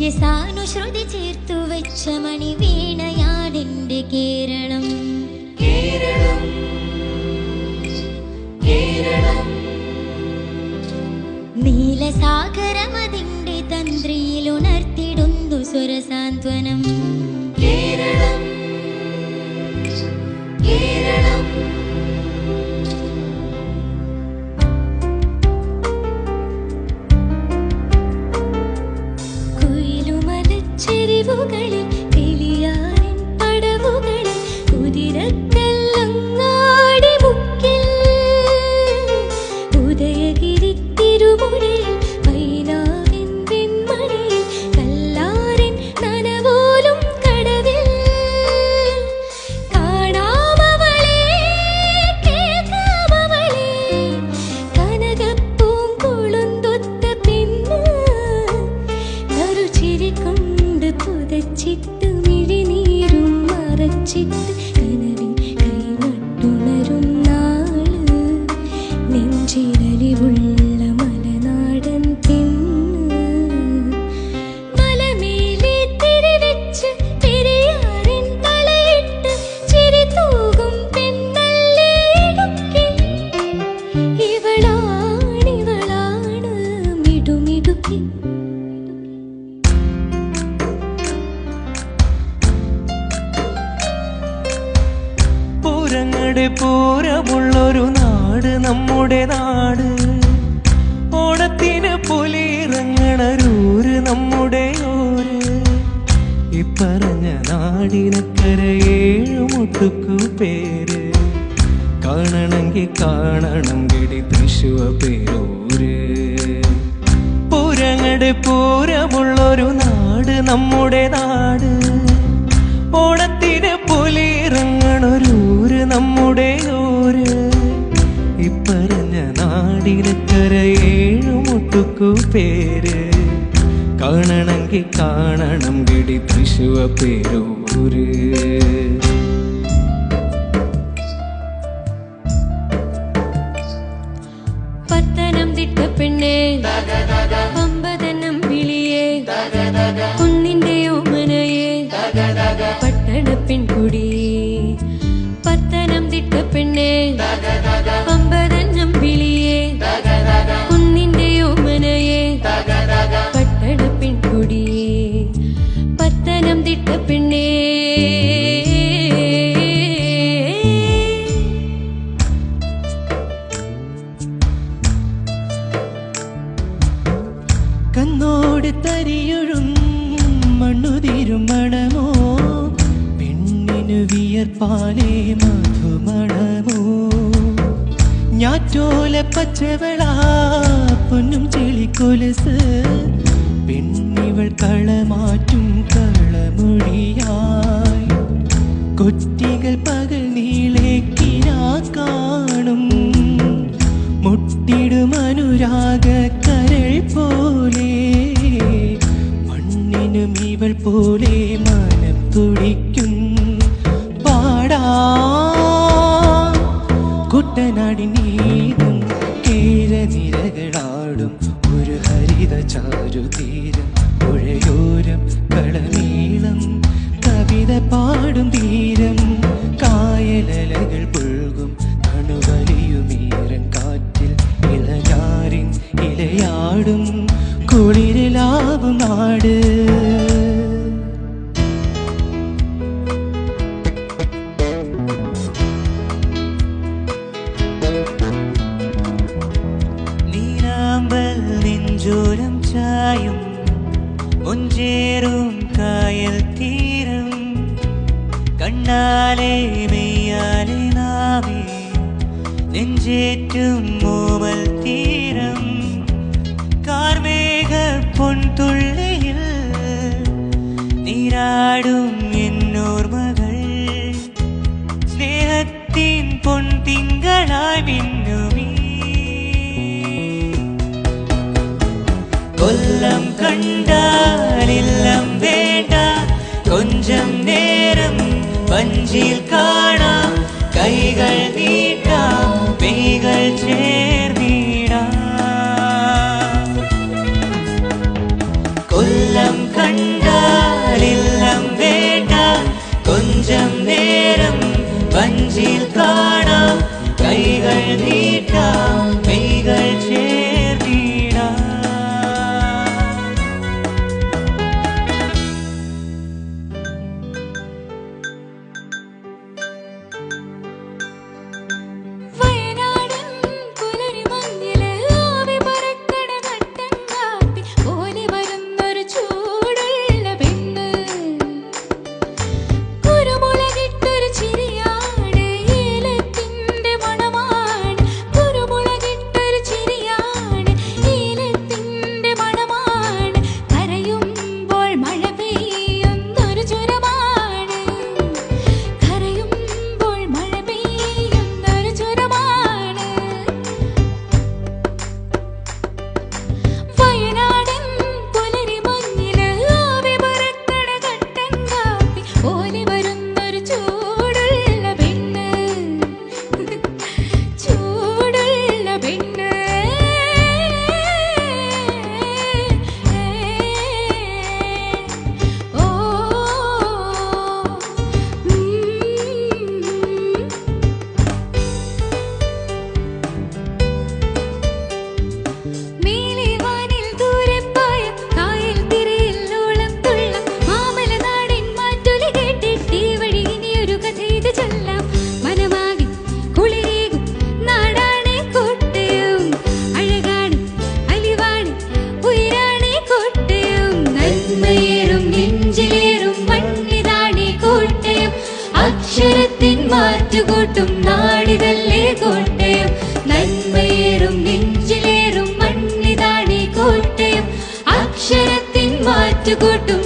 നിത്യസാനുശ്രുതി ചേർത്തു വെച്ച മണി വീണയാടിന്റെ കേരളം. കേരളം. കേരളം. നീലസാഗരമതിന്റെ തന്ത്രിയിൽ ഉണർത്തിടുന്നു സ്വരസാന്ത്വനം. മറച്ചിട്ട് പൂരങ്ങളുടെ പൂരമുള്ളൊരു നാട് നമ്മുടെ നാട്. ഓണത്തിന് പുലിയിറങ്ങണരൂര് നമ്മുടെ ഓര് ഇപ്പറഞ്ഞ നാടിനക്കര ഏഴുമുട്ടുക്കു പേര്. കാണണമെങ്കിൽ കാണണം കിടി തൃശുവ പേരൂര്. പൂരങ്ങളുടെ പൂരമുള്ളൊരു നാട് നമ്മുടെ നാട്. ഓണത്തിന് പുലിയിറങ്ങണൊരൂര് നമ്മുടെ ഊര്. ഇപ്പറഞ്ഞ നാടിനക്കര ഏഴുമുട്ടുക്കു പേര്. കാണണമെങ്കിൽ കാണണം കിടി തൃശുവ പേരൂര്. പത്തനംതിട്ട പെണ്ണേ ഓമനയെ പട്ടണ പെണ്ണേ. മണമോ പെണ്ണിനു വിയർപ്പാലേ മധുമണമോ ഞാറ്റോല പച്ചവള പൊന്നും ചെളിക്കൊലസ് പെണ്ണിവൾ കളമാറ്റും കളമൊഴിയായി. കൊറ്റികൾ പകൽ നീളേക്കിനാ കാണും. മുട്ടിടും അനുരാഗ കരൾ പോലെ. മണ്ണിനും ഇവൾ പോലെ മനം തുടിക്കും. പാടാ കുട്ടനാടിനീതും കേരനിരകളാടും ഒരു ഹരിത ചാരുതീരം പുഴയോരം കളനീളം കവിത പാടും തീരം കായലലകൾ പുൽകും തണുവലിയുമീരം കാറ്റിൽ ഇളയാറിൻ ഇലയാടും കുളിരിലാവും നാട്. நானே மெய்யானே நாவே. நெஞ்சேற்றும் மோமல் தீரம். கார்மேக பொன் துள்ளியில் நீராடும் என்னோர் மகள். ஸ்நேகத்தின் பொன் திங்களாய் மின்னுமே. கொல்லம் கண்டால் இல்லம் வேண்டா. கொஞ்சம் நேரம் நெஞ்சில் காணா கைகள் நீட்டா மெய்கள் சேர்ந்தீடா கொல்லம் கண்டால் இல்லம் வேண்டா கொஞ்சம் நேரம் வஞ்சில் கா పచ్చగొట్టు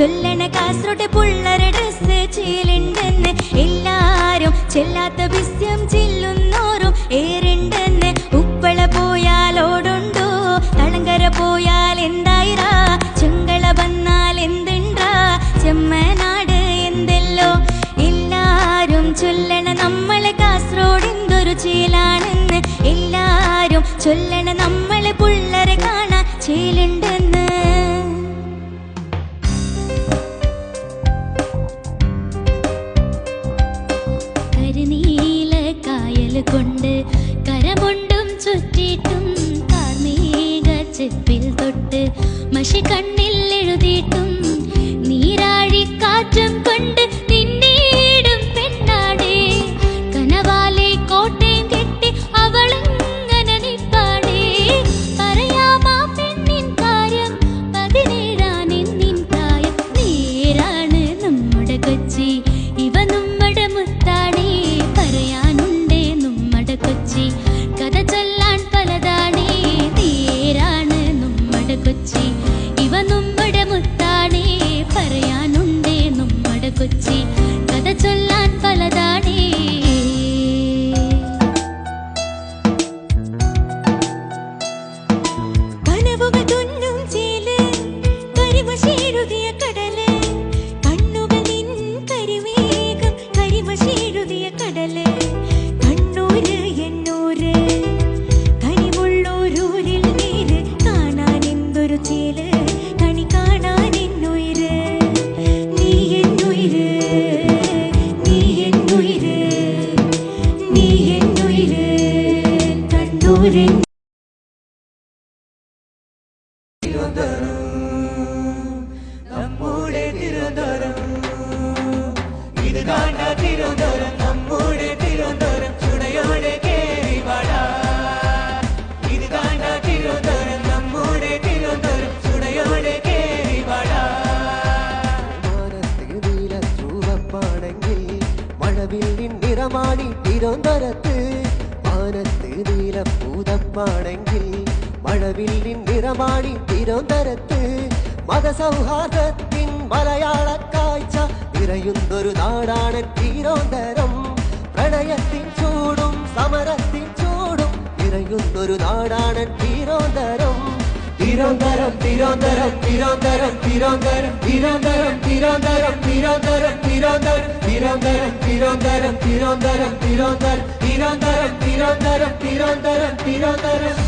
ചൊല്ലണ കാസർഗോട്ടെ പുള്ളര ഡ്രസ് ചെയ്യലുണ്ടെന്ന് എല്ലാരും ചെല്ലാത്ത വിസ്യം ചെല്ലുന്നോറും ഏറുണ്ടെന്ന് ഉപ്പള പോയാൽ ഓടുണ്ടോ തളങ്കര പോയാൽ എന്തായിരാ? ചെങ്കള വന്നാൽ എന്തുണ്ടാ? ചെമ്മനാട് എന്തെല്ലോ? എല്ലാരും ചൊല്ലണ നമ്മളെ കാസറോട് എന്തൊരു ചീലാണെന്ന് എല്ലാരും ചൊല്ലണ നമ്മളെ പുള്ളരെ കാണാൻ ചീലുണ്ട് கண்ணே നിറമാടി തിരുവനന്തപുരത്ത് മാനത്ത് നീല പൂതപ്പാണെങ്കിൽ മഴവില്ലിൻ നിറമാടി തിരുവനന്തപുരത്ത് മതസൗഹാർദ്ദത്തിൻ മലയാള കാഴ്ച നിറയുന്നൊരു നാടാണ് തിരുവനന്തപുരം പ്രണയത്തിൻ ചൂടും സമരത്തിൻ ചൂടും നിറയുന്നൊരു നാടാണ് Thiruvananthapuram Thiruvananthapuram Thiruvananthapuram Thiruvananthapuram Thiruvananthapuram Thiruvananthapuram Thiruvananthapuram Thiruvananthapuram tirandarım tirandarım tirandarım tirandarım tirandarım tirandarım tirandarım tirandarım